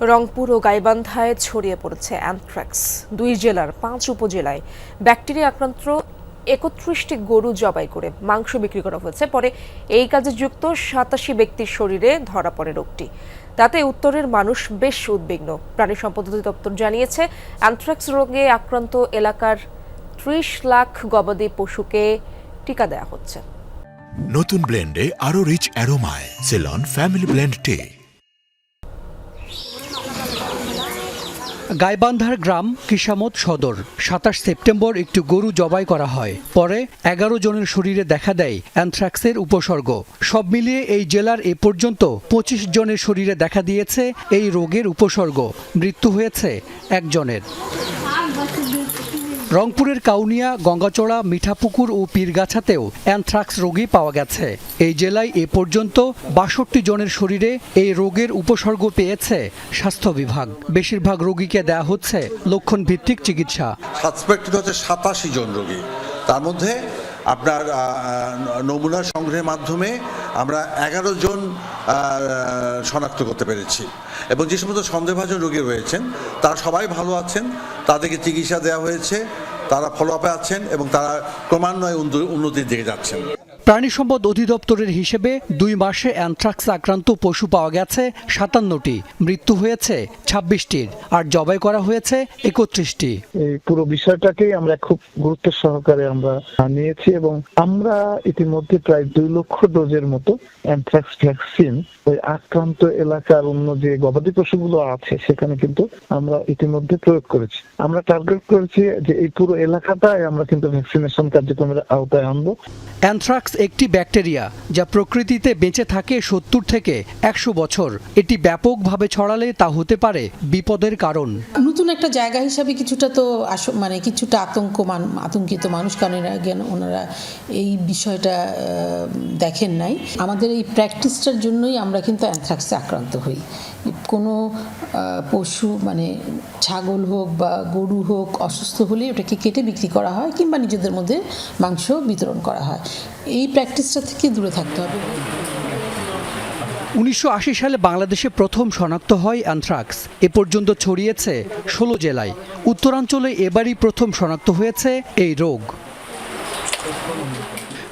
রংপুর ও গাইবান্ধায় ছড়িয়ে পড়েছে অ্যানথ্রাক্স দুই জেলার পাঁচ উপজেলায় ব্যাকটেরিয়া আক্রান্ত একত্রিশটি গরু জবাই করে মাংস বিক্রি করা হয়েছে। পরে এই কাজে যুক্ত সাতাশি ব্যক্তির শরীরে ধরা পড়ে রোগটি। তাতে উত্তরের মানুষ বেশ উদ্বিগ্ন। প্রাণী সম্পদ অধিদপ্তর জানিয়েছে অ্যানথ্রাক্স রোগে আক্রান্ত এলাকার ত্রিশ লাখ গবাদি পশুকে টিকা দেওয়া হচ্ছে। নতুন ব্লেন্ডে আরও রিচ অ্যারোমায় সেলন ফ্যামিলি ব্লেন্ড টে গাইবান্ধার গ্রাম কিসামত সদর। সাতাশ সেপ্টেম্বর একটি গরু জবাই করা হয়। পরে এগারো জনের শরীরে দেখা দেয় অ্যানথ্রাক্সের উপসর্গ। সব মিলিয়ে এই জেলার এ পর্যন্ত পঁচিশ জনের শরীরে দেখা দিয়েছে এই রোগের উপসর্গ। মৃত্যু হয়েছে একজনের। রংপুরের কাউনিয়া, গঙ্গাচড়া, মিঠাপুকুর ও পীরগাছাতেও অ্যানথ্রাক্স রোগী পাওয়া গেছে। এই জেলায় এ পর্যন্ত বাষট্টি জনের শরীরে এই রোগের উপসর্গ পেয়েছে স্বাস্থ্য বিভাগ। বেশিরভাগ রোগীকে দেয়া হচ্ছে লক্ষণ ভিত্তিক চিকিৎসা হচ্ছে সাতাশি জন রোগী। তার মধ্যে আপনার নমুনা সংগ্রহের মাধ্যমে আমরা এগারো জন শনাক্ত করতে পেরেছি। এবং যে সমস্ত সন্দেহভাজন রোগী রয়েছেন, তারা সবাই ভালো আছেন, তাদেরকে চিকিৎসা দেওয়া হয়েছে, তারা ফলো আপে আছেন এবং তারা ক্রমান্বয়ে উন্নতির দিকে যাচ্ছেন। প্রাণী সম্পদ অধিদপ্তরের হিসেবে দুই মাসে অ্যানথ্রাক্স আক্রান্ত পশু পাওয়া গেছে সাতান্নটি। মৃত্যু হয়েছে ছাব্বিশটির আর জবাই করা হয়েছে একত্রিশটি। এই পুরো বিষয়টাকেই আমরা খুব গুরুত্ব সহকারে আমরা নিয়েছি এবং আমরা ইতিমধ্যে প্রায় দুই লক্ষ ডোজের মতো অ্যানথ্রাক্স ভ্যাকসিন ওই আক্রান্ত এলাকার অন্য যে গবাদি পশুগুলো আছে সেখানে কিন্তু আমরা ইতিমধ্যে প্রয়োগ করেছি। আমরা টার্গেট করেছি যে এই পুরো এলাকাটায় আমরা কিন্তু ভ্যাকসিনেশন কার্যক্রমের আওতায় আনব। অ্যানথ্রাক্স একটি ব্যাকটেরিয়া যা প্রকৃতিতে বেঁচে থাকে সত্তর থেকে একশো বছর। এটি ব্যাপকভাবে ছড়ালে তা হতে পারে বিপদের কারণ। নতুন একটা জায়গা হিসাবে কিছুটা তো আস- মানে কিছুটা আতঙ্ক মান, আতঙ্কিত মানুষ, কারণ এর আগে ওনারা এই বিষয়টা দেখেন নাই। আমাদের এই প্র্যাকটিসটার জন্যই আমরা কিন্তু অ্যানথ্রাক্সে আক্রান্ত হই। কোনো পশু মানে ছাগল হোক বা গরু হোক, অসুস্থ হলে ওটাকে কেটে বিক্রি করা হয় কিংবা নিজেদের মধ্যে মাংস বিতরণ করা হয়। এই প্র্যাকটিসটা থেকে দূরে থাকতে হবে। উনিশশো আশি সালে বাংলাদেশে প্রথম শনাক্ত হয় অ্যানথ্রাক্স। এ পর্যন্ত ছড়িয়েছে ষোলো জেলায়। উত্তরাঞ্চলে এবারই প্রথম শনাক্ত হয়েছে এই রোগ।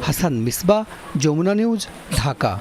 হাসান মিসবা, যমুনা নিউজ, ঢাকা।